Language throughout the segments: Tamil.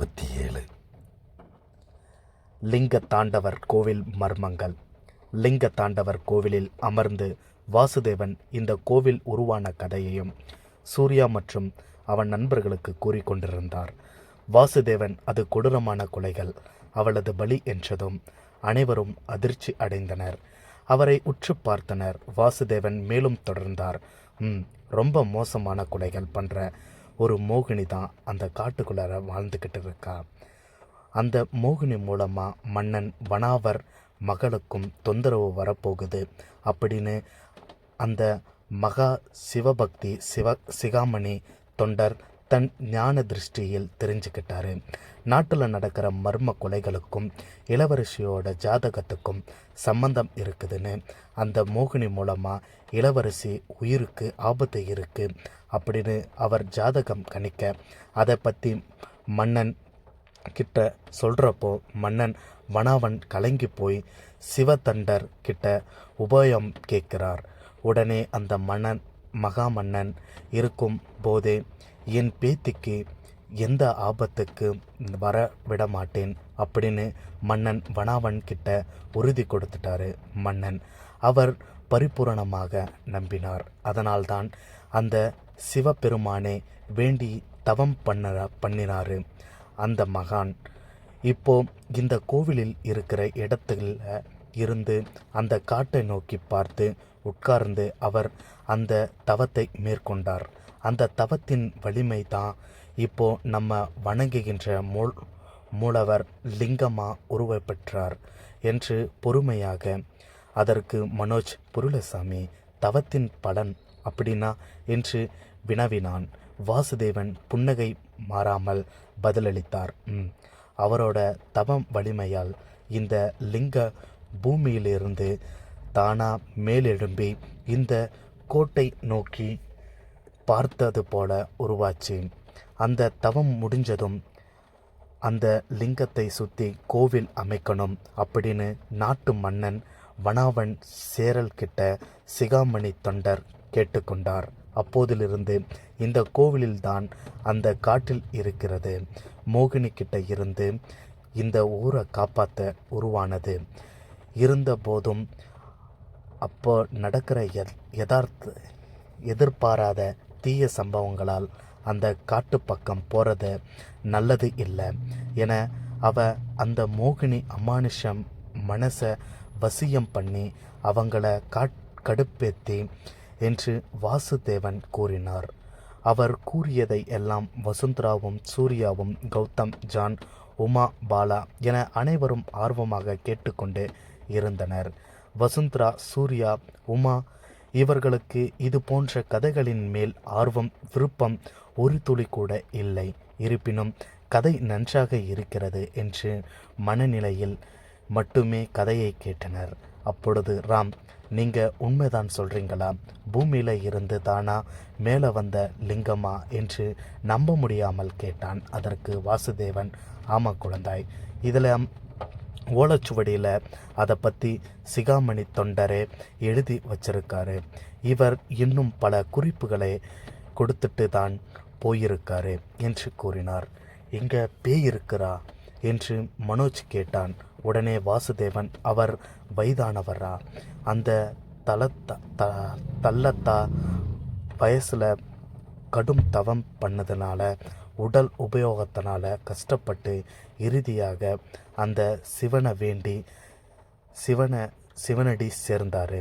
முப்பத்தி ஏழு லிங்க தாண்டவர் கோவில் மர்மங்கள். லிங்க தாண்டவர் கோவிலில் அமர்ந்து வாசுதேவன் இந்த கோவில் உருவான கதையையும் சூர்யா மற்றும் அவன் நண்பர்களுக்கு கூறிக்கொண்டிருந்தார் வாசுதேவன் அது கொடூரமான கொலைகள் அவளது பலி என்றதும் அனைவரும் அதிர்ச்சி அடைந்தனர். அவரை உற்று பார்த்தனர். வாசுதேவன் மேலும் தொடர்ந்தார். ம் ரொம்ப மோசமான கொலைகள் பண்ணுற ஒரு மோகினி தான் அந்த காட்டுக்குள்ளார வாழ்ந்துக்கிட்டு இருக்கா அந்த மோகினி மூலமாக மன்னன் வனாவர் மகளுக்கும் தொந்தரவு வரப்போகுது. அப்படின்னு அந்த மகா சிவபக்தி சிவ சிகாமணி தொண்டர் தன் ஞான திருஷ்டியில் தெரிஞ்சுக்கிட்டாரு. நாட்டில் நடக்கிற மர்ம கொலைகளுக்கும் இளவரசியோட ஜாதகத்துக்கும் சம்பந்தம் இருக்குதுன்னு அந்த மோகினி மூலமாக இளவரசி உயிருக்கு ஆபத்து இருக்குது அப்படின்னு அவர் ஜாதகம் கணிக்க அதை பற்றி மன்னன் கிட்ட சொல்கிறப்போ மன்னன் வனாவன் கலங்கி போய் சிவதண்டர் கிட்ட உபாயம் கேட்கிறார். உடனே அந்த மன்னன் மகாமன்னன் இருக்கும் போதே என் பேத்திக்கு எந்த ஆபத்துக்கு வர விட மாட்டேன் அப்படின்னு மன்னன் வனாவன் கிட்ட உறுதி கொடுத்துட்டாரு. மன்னன் அவர் பரிபூரணமாக நம்பினார். அதனால்தான் அந்த சிவபெருமானே வேண்டி தவம் பண்ண பண்ணினாரு. அந்த மகான் இப்போ இந்த கோவிலில் இருக்கிற இடத்துல இருந்து அந்த காட்டை நோக்கி பார்த்து உட்கார்ந்து அவர் அந்த தவத்தை மேற்கொண்டார். அந்த தவத்தின் வலிமை தான் இப்போ நம்ம வணங்குகின்ற மூல் மூலவர் லிங்கமா உருவப்பெற்றார் என்று பொறுமையாக அதற்கு மனோஜ் புருளசாமி தவத்தின் பலன் அப்படின்னா? என்று வினவினான். வாசுதேவன் புன்னகை மாறாமல் பதிலளித்தார். அவரோட தவம் வலிமையால் இந்த லிங்க பூமியிலிருந்து தானா மேலெழும்பி இந்த கோட்டை நோக்கி பார்த்தது போல உருவாச்சு அந்த தவம் முடிஞ்சதும் அந்த லிங்கத்தை சுற்றி கோவில் அமைக்கணும் அப்படின்னு நாட்டு மன்னன் வனாவன் சேரல்கிட்ட சிகாமணி தொண்டர் கேட்டுக்கொண்டார். அப்போதிலிருந்து இந்த கோவிலில்தான் அந்த காட்டில் இருக்கிறது. மோகினி கிட்ட இருந்து இந்த ஊரை காப்பாற்ற உருவானது. இருந்த போதும் அப்போ நடக்கிற யத் யதார்த்த எதிர்பாராத தீய சம்பவங்களால் அந்த காட்டு பக்கம் போகிறது நல்லது இல்லை என அவ அந்த மோகினி அமானுஷம் மனசை வசியம் பண்ணி அவங்கள காட் கடுப்பேற்றி என்று வாசுதேவன் கூறினார். அவர் கூறியதை எல்லாம் வசுந்தராவும் சூர்யாவும் கௌதம் ஜான் உமா பாலா என அனைவரும் ஆர்வமாக கேட்டுக்கொண்டு இருந்தனர். வசுந்தரா சூர்யா உமா இவர்களுக்கு இது போன்ற கதைகளின் மேல் ஆர்வம் விருப்பம் ஒரு துளி கூட இல்லை. இருப்பினும் கதை நன்றாக இருக்கிறது என்று மனநிலையில் மட்டுமே கதையை கேட்டனர். அப்பொழுது ராம் நீங்க உண்மைதான் சொல்றீங்களா? பூமியில இருந்து தானா? மேலே வந்த லிங்கமா? என்று நம்ப முடியாமல் கேட்டான் அதற்கு வாசுதேவன். ஆமா குழந்தாய் இதில் ஓலச்சுவடியில் அதை பற்றி சிகாமணி தொண்டரே எழுதி வச்சிருக்காரு. இவர் இன்னும் பல குறிப்புகளை கொடுத்துட்டு தான் போயிருக்காரு என்று கூறினார். இங்கே பேய் இருக்கிறா? என்று மனோஜ் கேட்டான். உடனே வாசுதேவன் அவர் வயதானவரா? அந்த தலத்த த தள்ளத்தா வயசில் கடும் தவம் பண்ணதுனால உடல் உபயோகத்தினால கஷ்டப்பட்டு இறுதியாக அந்த சிவனை வேண்டி சிவனை சிவனடி சேர்ந்தார்.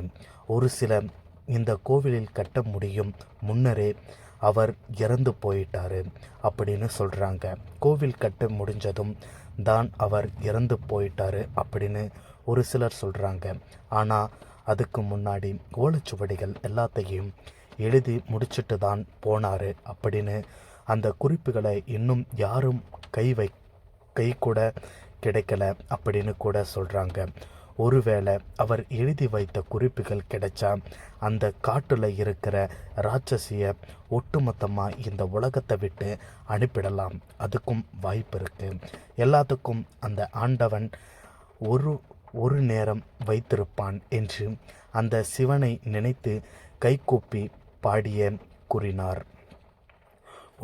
ஒரு சில இந்த கோவிலில் கட்ட முடியும் முன்னரே அவர் இறந்து போயிட்டாரு அப்படின்னு சொல்கிறாங்க கோவில் கட்ட முடிஞ்சதும் தான் அவர் இறந்து போயிட்டாரு அப்படின்னு ஒரு சிலர் சொல்கிறாங்க ஆனால் அதுக்கு முன்னாடி ஓலைச்சுவடிகள் எல்லாத்தையும் எழுதி முடிச்சிட்டு தான் போனார் அப்படின்னு அந்த குறிப்புகளை இன்னும் யாரும் கை வை கை கூட கிடைக்கல அப்படின்னு கூட சொல்கிறாங்க ஒருவேளை அவர் எழுதி வைத்த குறிப்புகள் கிடைச்சா அந்த காட்டில் இருக்கிற ராட்சசிய ஒட்டுமொத்தமாக இந்த உலகத்தை விட்டு அனுப்பிடலாம். அதுக்கும் வாய்ப்பு இருக்குது எல்லாத்துக்கும் அந்த ஆண்டவன் ஒரு ஒரு நேரம் வைத்திருப்பான் என்று அந்த சிவனை நினைத்து கைகூப்பி பாடிய கூறினார்.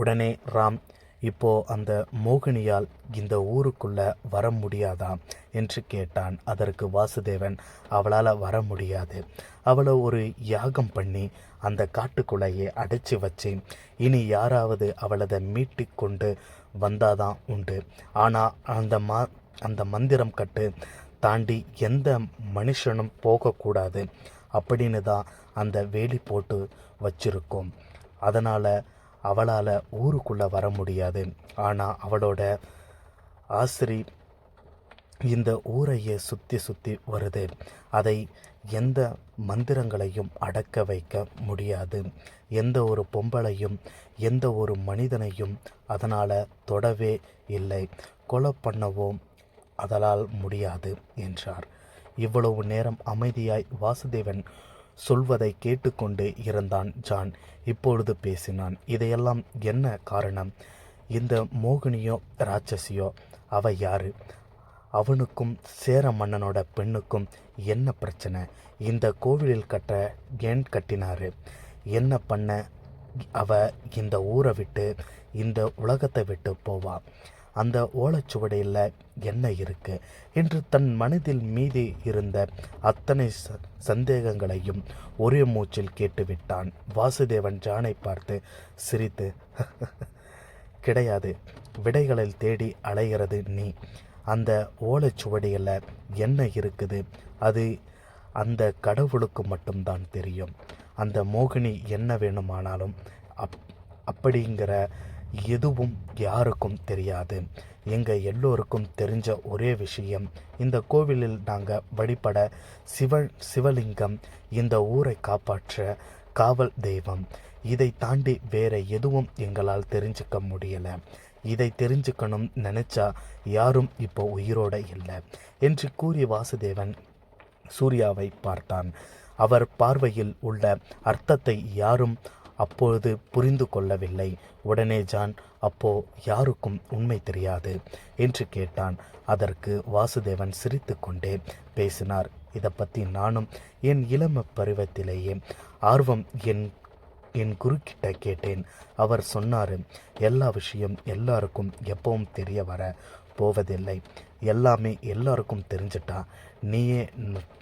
உடனே ராம் இப்போ அந்த மோகினியால் இந்த ஊருக்குள்ள வர முடியாதா என்று கேட்டான் அதற்கு வாசுதேவன். அவளால் வர முடியாது. அவளை ஒரு யாகம் பண்ணி அந்த காட்டுக்குள்ளையே அடைச்சி வச்சு இனி யாராவது அவளதை மீட்டு கொண்டு வந்தாதான் உண்டு. ஆனால் அந்த மா அந்த மந்திரம் கட்டு தாண்டி எந்த மனுஷனும் போகக்கூடாது அப்படின்னு தான் அந்த வேலி போட்டு வச்சிருக்கோம். அதனால் அவளால் ஊருக்குள்ளே வர முடியாது. ஆனால் அவளோட ஆசிரி இந்த ஊரையே சுற்றி சுற்றி வருது. அதை எந்த மந்திரங்களையும் அடக்க வைக்க முடியாது. எந்த ஒரு பொம்பளையும் எந்த ஒரு மனிதனையும் அதனால் தொடவே இல்லை. கொலை பண்ணவோ அதனால் முடியாது என்றார். இவ்வளவு நேரம் அமைதியாய் வாசுதேவன் சொல்வதை கேட்டுக்கொண்டு இருந்தான் ஜான். இப்பொழுது பேசினான் இதையெல்லாம் என்ன காரணம்? இந்த மோகினியோ ராட்சசியோ அவ யாரு? அவனுக்கும் சேர மன்னனோட பெண்ணுக்கும் என்ன பிரச்சனை? இந்த கோவிலில் கட்ட ஏன் கட்டினாரு? என்ன பண்ண அவ இந்த ஊரை விட்டு இந்த உலகத்தை விட்டு போவா? அந்த ஓலைச்சுவடியில் என்ன இருக்கு? என்று தன் மனதில் மீதி இருந்த அத்தனை ச- சந்தேகங்களையும் ஒரே மூச்சில் கேட்டுவிட்டான். வாசுதேவன் ஜானை பார்த்து சிரித்து கிடையாது விடைகளில் தேடி அலைகிறது நீ. அந்த ஓலைச்சுவடியில் என்ன இருக்குது? அது அந்த கடவுளுக்கு மட்டும்தான் தெரியும். அந்த மோகினி என்ன வேணுமானாலும் அப் அப்படிங்கிற எதுவும் யாருக்கும் தெரியாது. எங்கள் எல்லோருக்கும் தெரிஞ்ச ஒரே விஷயம் இந்த கோவிலில் நாங்கள் வழிபட சிவ சிவலிங்கம் இந்த ஊரை காப்பாற்ற காவல் தெய்வம். இதை தாண்டி வேற எதுவும் எங்களால் தெரிஞ்சுக்க முடியலை. இதை தெரிஞ்சுக்கணும் நினைச்சா யாரும் இப்போ உயிரோட இல்லை என்று கூறிய வாசுதேவன் சூர்யாவை பார்த்தான். அவர் பார்வையில் உள்ள அர்த்தத்தை யாரும் அப்பொழுது புரிந்து கொள்ளவில்லை. உடனே ஜான் அப்போ யாருக்கும் உண்மை தெரியாது? என்று கேட்டான். அதற்கு வாசுதேவன் சிரித்துக்கொண்டே பேசினார். இதை பற்றி நானும் என் இளம பருவத்திலேயே ஆர்வம் என் என் குருக்கிட்ட கேட்டேன். அவர் சொன்னார் எல்லா விஷயம் எல்லாருக்கும் எப்பவும் தெரிய வர போவதில்லை. எல்லாமே எல்லாருக்கும் தெரிஞ்சிட்டா. நீயே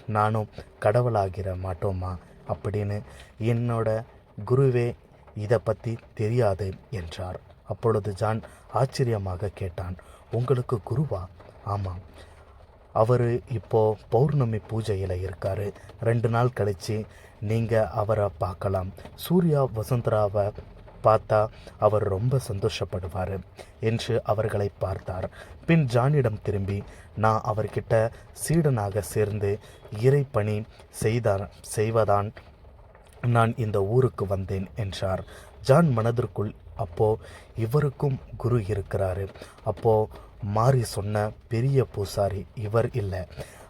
நானும் கடவுளாகிற மாட்டோமா? அப்படின்னு என்னோட குருவே இதை பற்றி தெரியாது என்றார். அப்பொழுது ஜான் ஆச்சரியமாக கேட்டான் உங்களுக்கு குருவா? ஆமாம். அவர் இப்போ பௌர்ணமி பூஜையில் இருக்கார். ரெண்டு நாள் கழிச்சு நீங்கள் அவரை பார்க்கலாம். சூர்யா வசுந்தராவை பார்த்தா அவர் ரொம்ப சந்தோஷப்படுவார் என்று அவர்களை பார்த்தார். பின் ஜானிடம் திரும்பி நான் அவர்கிட்ட சீடனாக சேர்ந்து இறைப்பணி செய்தார் செய்வதான் நான் இந்த ஊருக்கு வந்தேன் என்றார். ஜான் மனதிற்குள் அப்போ இவருக்கும் குரு இருக்கிறாரு. அப்போ மாறி சொன்ன பெரிய பூசாரி இவர் இல்லை.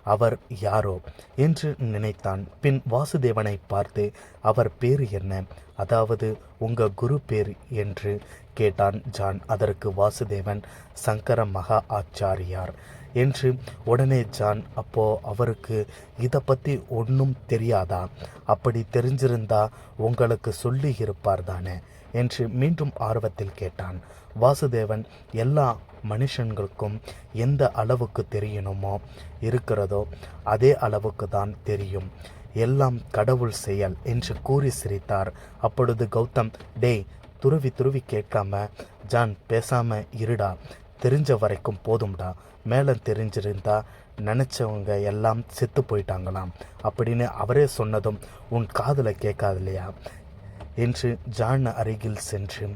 அவர் யாரோ? என்று நினைத்தான். பின் வாசுதேவனை பார்த்து அவர் பேர் என்ன? அதாவது உங்க குரு பேர் என்று கேட்டான் ஜான். அதற்கு வாசுதேவன் சங்கர மகா ஆச்சாரியார். என்று உடனே ஜான் அப்போ அவருக்கு இதை பற்றி ஒன்றும் தெரியாதா? அப்படி தெரிஞ்சிருந்தா உங்களுக்கு சொல்லி இருப்பார் தானே? என்று மீண்டும் ஆர்வத்தில் கேட்டான். வாசுதேவன் எல்லா மனுஷங்களுக்கும் எந்த அளவுக்கு தெரியணுமோ இருக்கிறதோ அதே அளவுக்கு தான் தெரியும். எல்லாம் கடவுள் செயல் என்று கூறி சிரித்தார். அப்பொழுது கௌதம் டேய் துருவி துருவி கேட்காம ஜான் பேசாம இருடா. தெரிஞ்ச வரைக்கும் போதும்டா. மேலே தெரிஞ்சிருந்தா நினச்சவங்க எல்லாம் செத்து போயிட்டாங்களாம். அப்படின்னு அவரே சொன்னதும் உன் காதில் கேட்காதில்லையா? என்று ஜான் அருகில் சென்று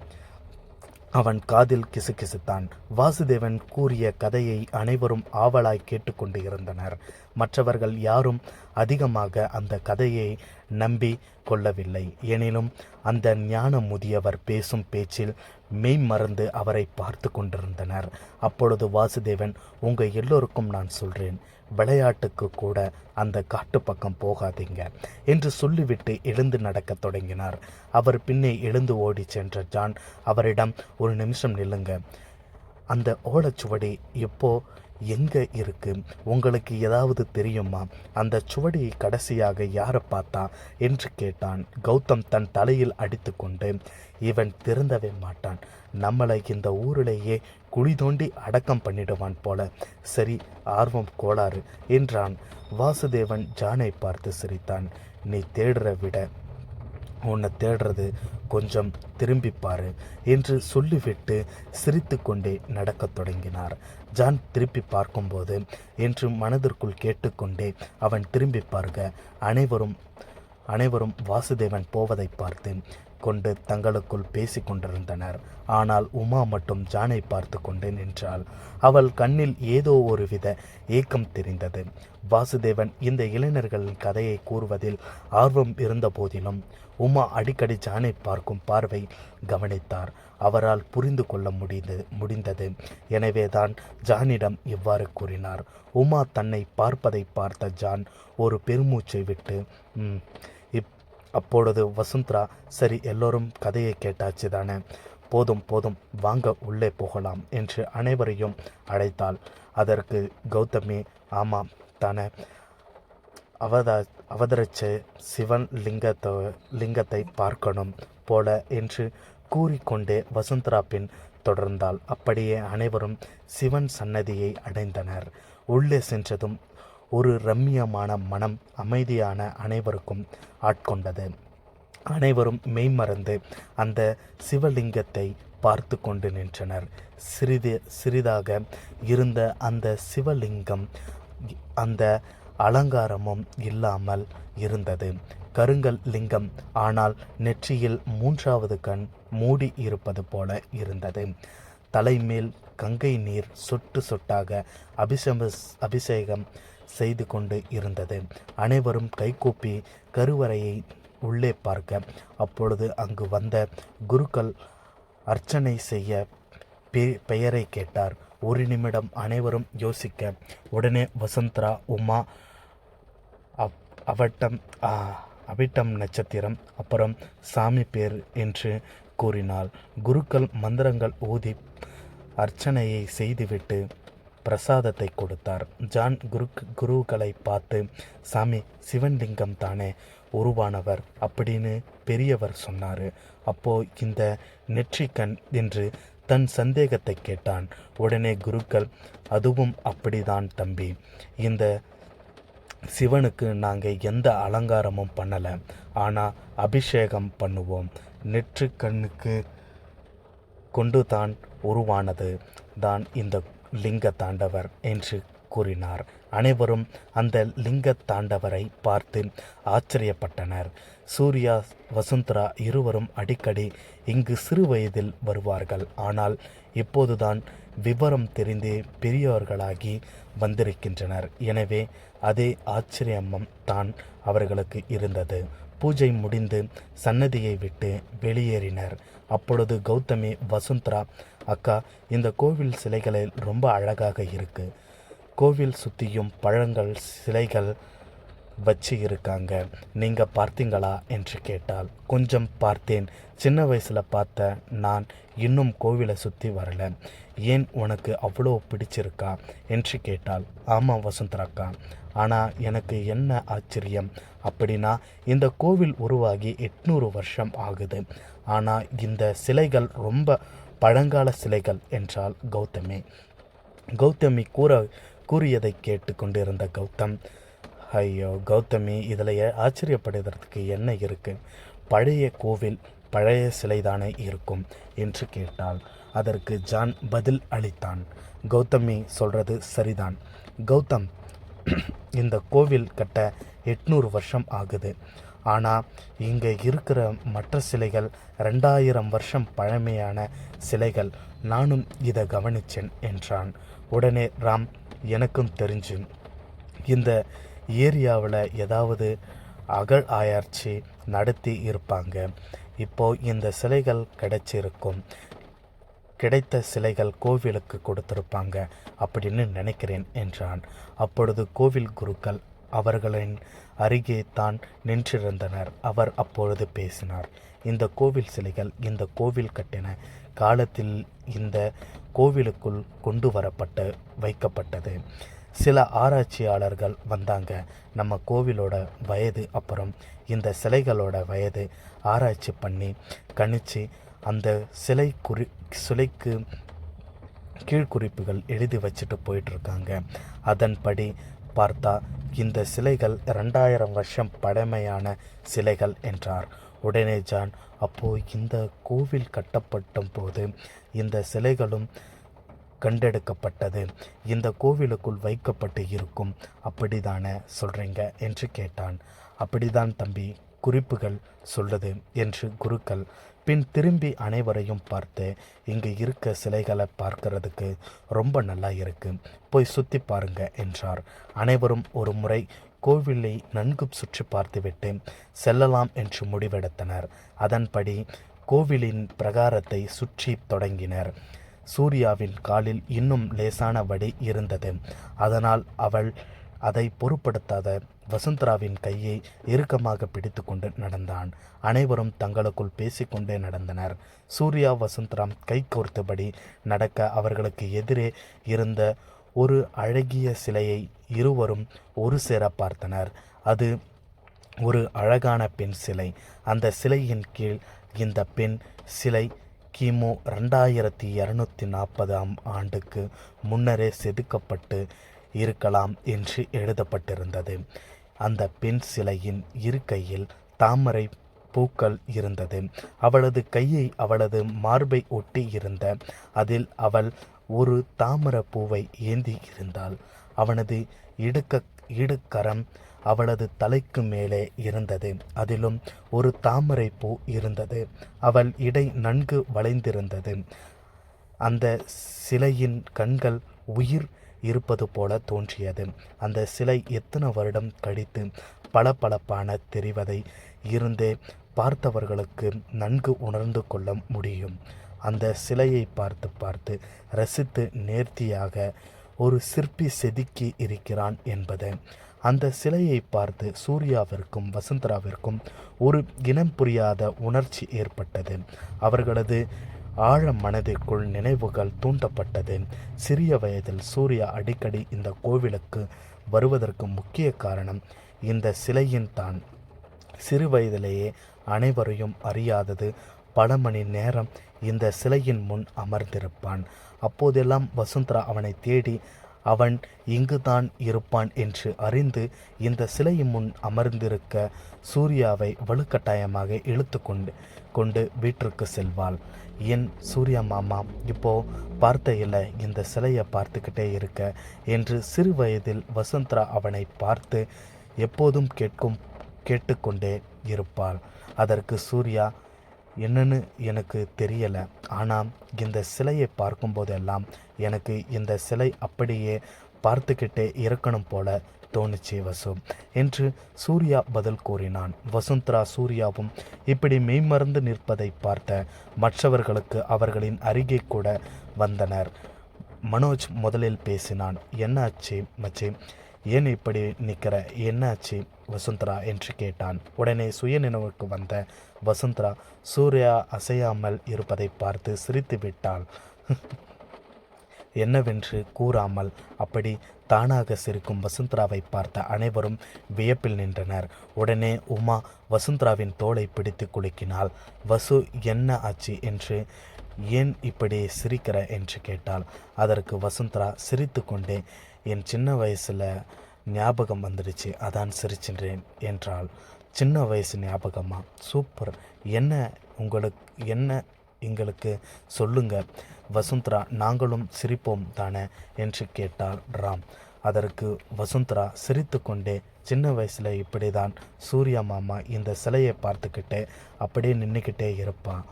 அவன் காதில் கிசுகிசுத்தான். வாசுதேவன் கூறிய கதையை அனைவரும் ஆவலாய் கேட்டுக்கொண்டு இருந்தனர். மற்றவர்கள் யாரும் அதிகமாக அந்த கதையை நம்பி கொள்ளவில்லை. எனினும் அந்த ஞான முதியவர் பேசும் பேச்சில் மெய் மறந்து அவரை பார்த்து கொண்டிருந்தனர். அப்பொழுது வாசுதேவன் உங்க எல்லோருக்கும் நான் சொல்றேன். விளையாட்டுக்கு கூட அந்த காட்டு பக்கம் போகாதீங்க என்று சொல்லிவிட்டு எழுந்து நடக்கத் தொடங்கினார். அவர் பின்னே எழுந்து ஓடிச் சென்ற ஜான் அவரிடம் ஒரு நிமிஷம் நில்லுங்க. அந்த ஓலைச்சுவடி இப்போ எங்கே இருக்கு? உங்களுக்கு ஏதாவது தெரியுமா? அந்த சுவடியை கடைசியாக யாரை பார்த்தா? என்று கேட்டான். கௌதம் தன் தலையில் அடித்துக்கொண்டு இவன் திருந்தவே மாட்டான். நம்மளை இந்த ஊரிலேயே குழி தோண்டி அடக்கம் பண்ணிடுவான் போல. சரி ஆர்வம் கோளாறு என்றான். வாசுதேவன் ஜானை பார்த்து சிரித்தான். நீ தேடுற விட உன்னை தேடுறது கொஞ்சம் திரும்பி என்று சொல்லிவிட்டு சிரித்துக்கொண்டே நடக்கத் தொடங்கினார். ஜான் திருப்பி பார்க்கும்போது என்று மனதிற்குள் கேட்டுக்கொண்டே அவன் திரும்பி பார்க்க அனைவரும் அனைவரும் வாசுதேவன் போவதை பார்த்து கொண்டு தங்களுக்குள் பேசிக் கொண்டிருந்தனர். ஆனால் உமா மட்டும் ஜானை பார்த்து கொண்டு நின்றாள். அவள் கண்ணில் ஏதோ ஒருவித ஏக்கம் தெரிந்தது. வாசுதேவன் இந்த இளைஞர்களின் கதையை கூறுவதில் ஆர்வம் இருந்த போதிலும் உமா அடிக்கடி ஜானை பார்க்கும் பார்வை கவனித்தார். அவரால் புரிந்து கொள்ள முடிந்தது முடிந்தது. எனவேதான் ஜானிடம் இவ்வாறு கூறினார். உமா தன்னை பார்ப்பதை பார்த்த ஜான் ஒரு பெருமூச்சை விட்டு அப்பொழுது வசுந்தரா சரி எல்லோரும் கதையை கேட்டாச்சு தானே. போதும் போதும் வாங்க உள்ளே போகலாம் என்று அனைவரையும் அழைத்தாள். அதற்கு கௌதமி ஆமாம் தானே. அவதா அவதரிச்சு சிவன் லிங்கத்தை லிங்கத்தை பார்க்கணும் போல என்று கூறிக்கொண்டே வசுந்தரா பின் தொடர்ந்தாள். அப்படியே அனைவரும் சிவன் சன்னதியை அடைந்தனர். உள்ளே சென்றதும் ஒரு ரம்மியமான மனம் அமைதியான அனைவருக்கும் ஆட்கொண்டது. அனைவரும் மெய்மறந்து அந்த சிவலிங்கத்தை பார்த்து கொண்டு நின்றனர். சிறிது சிறிதாக இருந்த அந்த சிவலிங்கம் அந்த அலங்காரமும் இல்லாமல் இருந்தது. கருங்கல் லிங்கம் ஆனால் நெற்றியில் மூன்றாவது கண் மூடி இருப்பது போல இருந்தது. தலைமேல் கங்கை நீர் சொட்டு சொட்டாக அபிஷேக அபிஷேகம் செய்து கொண்டு இருந்தது. அனைவரும் கைகூப்பி கருவறையை உள்ளே பார்க்க அப்பொழுது அங்கு வந்த குருக்கள் அர்ச்சனை செய்ய பெ- பெயரை கேட்டார். ஒரு நிமிடம் அனைவரும் யோசிக்க உடனே வசந்தரா உமா அவ் அவட்டம் அவிட்டம் நட்சத்திரம் அப்புறம் சாமி பேர் என்று கூறினாள். குருக்கள் மந்திரங்கள் ஊதி அர்ச்சனையை செய்துவிட்டு பிரசாதத்தை கொடுத்தார். ஜான் குரு குருக்களை பார்த்து சாமி சிவன்லிங்கம் தானே உருவானவர்? அப்படின்னு பெரியவர் சொன்னார். அப்போ இந்த நெற்றிக்கண் என்று தன் சந்தேகத்தை கேட்டான். உடனே குருக்கள் அதுவும் அப்படிதான் தம்பி. இந்த சிவனுக்கு நாங்கள் எந்த அலங்காரமும் பண்ணலை. ஆனால் அபிஷேகம் பண்ணுவோம். நெற்றிக்கண்ணுக்கு கொண்டு தான் உருவானது. தான் இந்த லிங்க தாண்டவர் என்று கூறினார். அனைவரும் அந்த லிங்க தாண்டவரை பார்த்து ஆச்சரியப்பட்டனர். சூர்யா வசுந்தரா இருவரும் அடிக்கடி இங்கு சிறு வயதில் வருவார்கள். ஆனால் இப்போதுதான் விவரம் தெரிந்து பெரியவர்களாகி வந்திருக்கின்றனர். எனவே அதே ஆச்சரியமும் தான் அவர்களுக்கு இருந்தது. பூஜை முடிந்து சன்னதியை விட்டு வெளியேறினர். அப்பொழுது கௌதமி வசுந்தரா அக்கா இந்த கோவில் சிலைகளில் ரொம்ப அழகாக இருக்கு. கோவில் சுற்றியும் பழங்கள் சிலைகள் வச்சு இருக்காங்க. நீங்கள் பார்த்தீங்களா? என்று கேட்டால் கொஞ்சம் பார்த்தேன். சின்ன வயசில் பார்த்த நான் இன்னும் கோவிலை சுற்றி வரல. ஏன் உனக்கு அவ்வளோ பிடிச்சிருக்கா? என்று கேட்டால் ஆமாம் வசுந்தராக்கா ஆனால் எனக்கு என்ன ஆச்சரியம்? அப்படின்னா இந்த கோவில் உருவாகி எட்நூறு வருஷம் ஆகுது. ஆனால் இந்த சிலைகள் ரொம்ப பழங்கால சிலைகள் என்றால் கௌதமி. கௌதமி கூற கூறியதை கேட்டு கொண்டிருந்த கௌதம் ஐயோ கௌதமி இதில் ஆச்சரியப்படுவதற்கு என்ன இருக்கு? பழைய கோவில் பழைய சிலைதானே இருக்கும் என்று கேட்டால் அதற்கு ஜான் பதில் அளித்தான் கௌதமி சொல்றது சரிதான். கௌதம் இந்த கோவில் கட்ட எட்நூறு வருஷம் ஆகுது. ஆனால் இங்கே இருக்கிற மற்ற சிலைகள் ரெண்டாயிரம் வருஷம் பழமையான சிலைகள். நானும் இதை கவனிச்சேன் என்றான். உடனே ராம் எனக்கும் தெரிஞ்சு. இந்த ஏரியாவில் ஏதாவது அகழ் ஆராய்ச்சி நடத்தி இருப்பாங்க. இப்போ இந்த சிலைகள் கிடைச்சிருக்கும். கிடைத்த சிலைகள் கோவிலுக்கு கொடுத்திருப்பாங்க அப்படின்னு நினைக்கிறேன் என்றான். அப்பொழுது கோவில் குருக்கள் அவர்களின் அருகே தான் நின்றிருந்தனர். அவர் அப்பொழுது பேசினார் இந்த கோவில் சிலைகள் இந்த கோவில் கட்டின காலத்தில் இந்த கோவிலுக்குள் கொண்டு வரப்பட்டு வைக்கப்பட்டது. சில ஆராய்ச்சியாளர்கள் வந்தாங்க நம்ம கோவிலோட வயது அப்புறம் இந்த சிலைகளோட வயது ஆராய்ச்சி பண்ணி கணிச்சு அந்த சிலை குறி சிலைக்கு கீழ்குறிப்புகள் எழுதி வச்சுட்டு போயிட்டுருக்காங்க அதன்படி பார்த்தா இந்த சிலைகள் ரெண்டாயிரம் வருஷம் பழமையான சிலைகள் என்றார். உடனே ஜான் அப்போ இந்த கோவில் கட்டப்பட்ட போது இந்த சிலைகளும் கண்டெடுக்கப்பட்டது. இந்த கோவிலுக்குள் வைக்கப்பட்டு இருக்கும். அப்படிதானே சொல்கிறீங்க என்று கேட்டான். அப்படிதான் தம்பி குறிப்புகள் சொல்லுது என்று குருக்கள் பின் திரும்பி அனைவரையும் பார்த்து இங்கே இருக்க சிலைகளை பார்க்கறதுக்கு ரொம்ப நல்லா இருக்கு. போய் சுற்றி பாருங்க என்றார். அனைவரும் ஒரு முறை கோவிலை நன்கு சுற்றி பார்த்துவிட்டு செல்லலாம் என்று முடிவெடுத்தனர். அதன்படி கோவிலின் பிரகாரத்தை சுற்றி தொடங்கினர். சூர்யாவின் காலில் இன்னும் லேசான வடி இருந்தது. அதனால் அவள் அதை பொருட்படுத்தாத வசுந்தராவின் கையை இறுக்கமாக பிடித்துக்கொண்டு நடந்தான். அனைவரும் தங்களுக்குள் பேசிக்கொண்டே நடந்தனர். சூர்யா வசுந்தராம் கை கோர்த்தபடி நடக்க அவர்களுக்கு எதிரே இருந்த ஒரு அழகிய சிலையை இருவரும் ஒரு சேர பார்த்தனர். அது ஒரு அழகான பெண் சிலை. அந்த சிலையின் கீழ் இந்த பெண் சிலை கிமு ரெண்டாயிரத்தி இரநூத்தி நாற்பதாம் ஆண்டுக்கு முன்னரே செதுக்கப்பட்டு இருக்கலாம் என்று எழுதப்பட்டிருந்தது. அந்த பெண் சிலையின் இரு கையில் தாமரை பூக்கள் இருந்தது. அவளது கையை அவளது மார்பை ஒட்டி இருந்த அதில் அவள் ஒரு தாமர பூவை ஏந்தி இருந்தாள். அவனது இடுக்க இடுக்கரம் அவளது தலைக்கு மேலே இருந்தது. அதிலும் ஒரு தாமரை பூ இருந்தது. அவள் இடை நன்கு வளைந்திருந்தது. அந்த சிலையின் கண்கள் உயிர் இருப்பது போல தோன்றியது. அந்த சிலை எத்தனை வருடம் கழித்து பளபளப்பான தெரிவதை இருந்தே பார்த்தவர்களுக்கு நன்கு உணர்ந்து கொள்ள முடியும். அந்த சிலையை பார்த்து பார்த்து ரசித்து நேர்த்தியாக ஒரு சிற்பி செதுக்கி இருக்கிறான் என்பது. அந்த சிலையை பார்த்து சூர்யாவிற்கும் வசுந்தராவிற்கும் ஒரு இனம் புரியாத உணர்ச்சி ஏற்பட்டது. அவர்களது ஆழ மனதிற்குள் நினைவுகள் தூண்டப்பட்டது. சிறிய வயதில் சூர்யா அடிக்கடி இந்த கோவிலுக்கு வருவதற்கு முக்கிய காரணம் இந்த சிலையின் தான். சிறு வயதிலேயே அனைவரையும் அறியாதது. பல மணி நேரம் இந்த சிலையின் முன் அமர்ந்திருப்பான். அப்போதெல்லாம் வசுந்தரா அவனை தேடி அவன் இங்குதான் இருப்பான் என்று அறிந்து இந்த சிலையின் முன் அமர்ந்திருக்க சூர்யாவை வலுக்கட்டாயமாக இழுத்து கொண்டு கொண்டு வீட்டிற்கு செல்வாள். என் சூர்யா மாமா இப்போ பார்த்த இல்லை இந்த சிலையை பார்த்துக்கிட்டே இருக்க என்று சிறு வயதில் வசுந்தரா அவனை பார்த்து எப்போதும் கேட்கும் கேட்டுக்கொண்டே இருப்பாள். அதற்கு சூர்யா என்னன்னு எனக்கு தெரியலை. ஆனால் இந்த சிலையை பார்க்கும்போதெல்லாம் எனக்கு இந்த சிலை அப்படியே பார்த்துக்கிட்டே இருக்கணும் போல தோணுச்சு வசு என்று சூர்யா பதில் கூறினான். வசுந்தரா சூர்யாவும் இப்படி மெய்மறந்து நிற்பதை பார்த்த மற்றவர்களுக்கு அவர்களின் அருகே கூட வந்தனர். மனோஜ் முதலில் பேசினான். என்னாச்சு மச்சி? ஏன் இப்படி நிற்கிற என்னாச்சு வசுந்தரா என்று கேட்டான். உடனே சுய நினைவுக்கு வந்த வசுந்தரா சூர்யா அசையாமல் இருப்பதை பார்த்து சிரித்து விட்டாள். என்னவென்று கூறாமல் அப்படி தானாக சிரிக்கும் வசுந்தராவை பார்த்த அனைவரும் வியப்பில் நின்றனர். உடனே உமா வசுந்தராவின் தோலை பிடித்து குலுக்கினாள். வசு என்ன ஆச்சு? என்று ஏன் இப்படி சிரிக்கிற? என்று கேட்டாள். அதற்கு வசுந்தரா சிரித்து கொண்டே என் சின்ன வயசில் ஞாபகம் வந்துடுச்சு. அதான் சிரிச்சின்றேன் என்றால் சின்ன வயசு ஞாபகமாக சூப்பர். என்ன உங்களுக்கு என்ன எங்களுக்கு சொல்லுங்க. வசுந்தரா நாங்களும் சிரிப்போம் தானே? என்று கேட்டார் ராம். அதற்கு வசுந்தரா சிரித்து கொண்டே சின்ன வயசில் இப்படி தான் சூர்யா மாமா இந்த சிலையை பார்த்துக்கிட்டே அப்படியே நின்றுக்கிட்டே இருப்பான்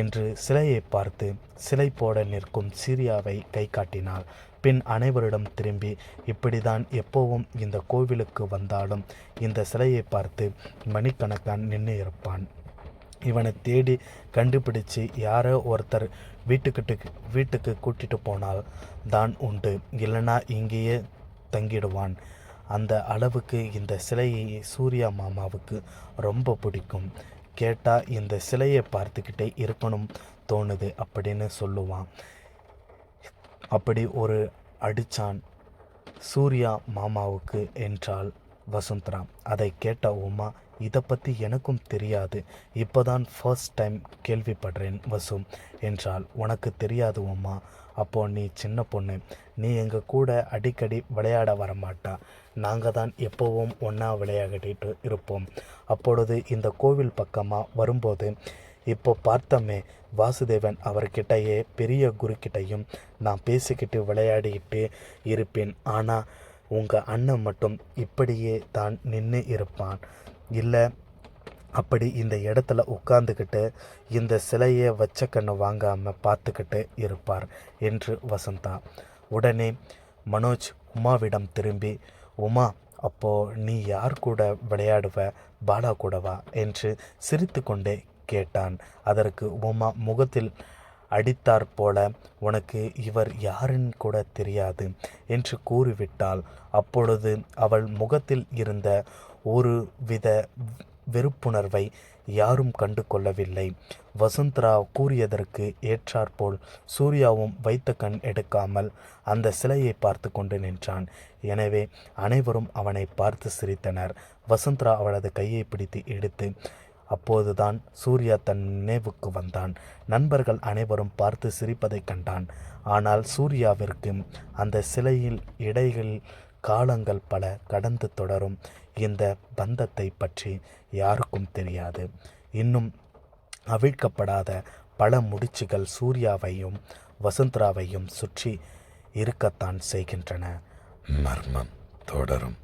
என்று சிலையை பார்த்து சிலை போட நிற்கும் சீரியாவை கை காட்டினாள். பின் அனைவரிடம் திரும்பி இப்படிதான் எப்போவும் இந்த கோவிலுக்கு வந்தாலும் இந்த சிலையை பார்த்து மணிக்கணக்கான் நின்று இருப்பான். இவனை தேடி கண்டுபிடிச்சு யாரோ ஒருத்தர் வீட்டுக்கிட்டு வீட்டுக்கு கூட்டிட்டு போனால் தான் உண்டு. இல்லைனா இங்கேயே தங்கிடுவான். அந்த அளவுக்கு இந்த சிலையை சூர்யா மாமாவுக்கு ரொம்ப பிடிக்கும். கேட்டால் இந்த சிலையை பார்த்துக்கிட்டே இருக்கணும் தோணுது அப்படின்னு சொல்லுவான். அப்படி ஒரு அடிச்சான் சூர்யா மாமாவுக்கு என்றாள் வசுந்தரா. அதை கேட்ட உமா இதை பற்றி எனக்கும் தெரியாது. இப்போதான் ஃபர்ஸ்ட் டைம் கேள்விப்படுறேன் வசு என்றால் உனக்கு தெரியாது உமா அப்போ நீ சின்ன பொண்ணு. நீ எங்கள் கூட அடிக்கடி விளையாட வரமாட்டா. நாங்கள் தான் எப்போவும் ஒன்றா விளையாடிட்டு இருப்போம். அப்பொழுது இந்த கோவில் பக்கமாக வரும்போது இப்போ பார்த்தோமே வாசுதேவன் அவர்கிட்டயே பெரிய குருக்கிட்டையும் நான் பேசிக்கிட்டு விளையாடிக்கிட்டு இருப்பேன். ஆனால் உங்கள் அண்ணன் மட்டும் இப்படியே தான் நின்று இருப்பான். இல்லை அப்படி இந்த இடத்துல உட்காந்துக்கிட்டு இந்த சிலையை வச்ச கண்ணு வாங்காமல் பார்த்துக்கிட்டு இருப்பார் என்று வசந்தா. உடனே மனோஜ் உமாவிடம் திரும்பி உமா அப்போ நீ யார் கூட விளையாடுவ? பாலா கூடவா? என்று சிரித்துக்கொண்டே கேட்டான். அதற்கு உமா முகத்தில் அடித்தாற் போல உனக்கு இவர் யாருன்னு கூட தெரியாது என்று கூறிவிட்டாள். அப்பொழுது அவள் முகத்தில் இருந்த ஒரு வித வெறுப்புணர்வை யாரும் கண்டு கொள்ளவில்லை வசுந்தரா கூறியதற்கு ஏற்றாற்போல் சூர்யாவும் வைத்த கண் எடுக்காமல் அந்த சிலையை பார்த்து கொண்டு நின்றான். எனவே அனைவரும் அவனை பார்த்து சிரித்தனர். வசுந்தரா அவளது கையை பிடித்து எடுத்து அப்போதுதான் சூர்யா தன் நினைவுக்கு வந்தான். நண்பர்கள் அனைவரும் பார்த்து சிரிப்பதைக் கண்டான். ஆனால் சூர்யாவிற்கு அந்த சிலையில் இடையில் காலங்கள் பல கடந்து தொடரும். இந்த பந்தத்தை பற்றி யாருக்கும் தெரியாது. இன்னும் அவிழ்க்கப்படாத பல முடிச்சுகள் சூர்யாவையும் வசுந்தராவையும் சுற்றி இருக்கத்தான் செய்கின்றன. மர்மம் தொடரும்.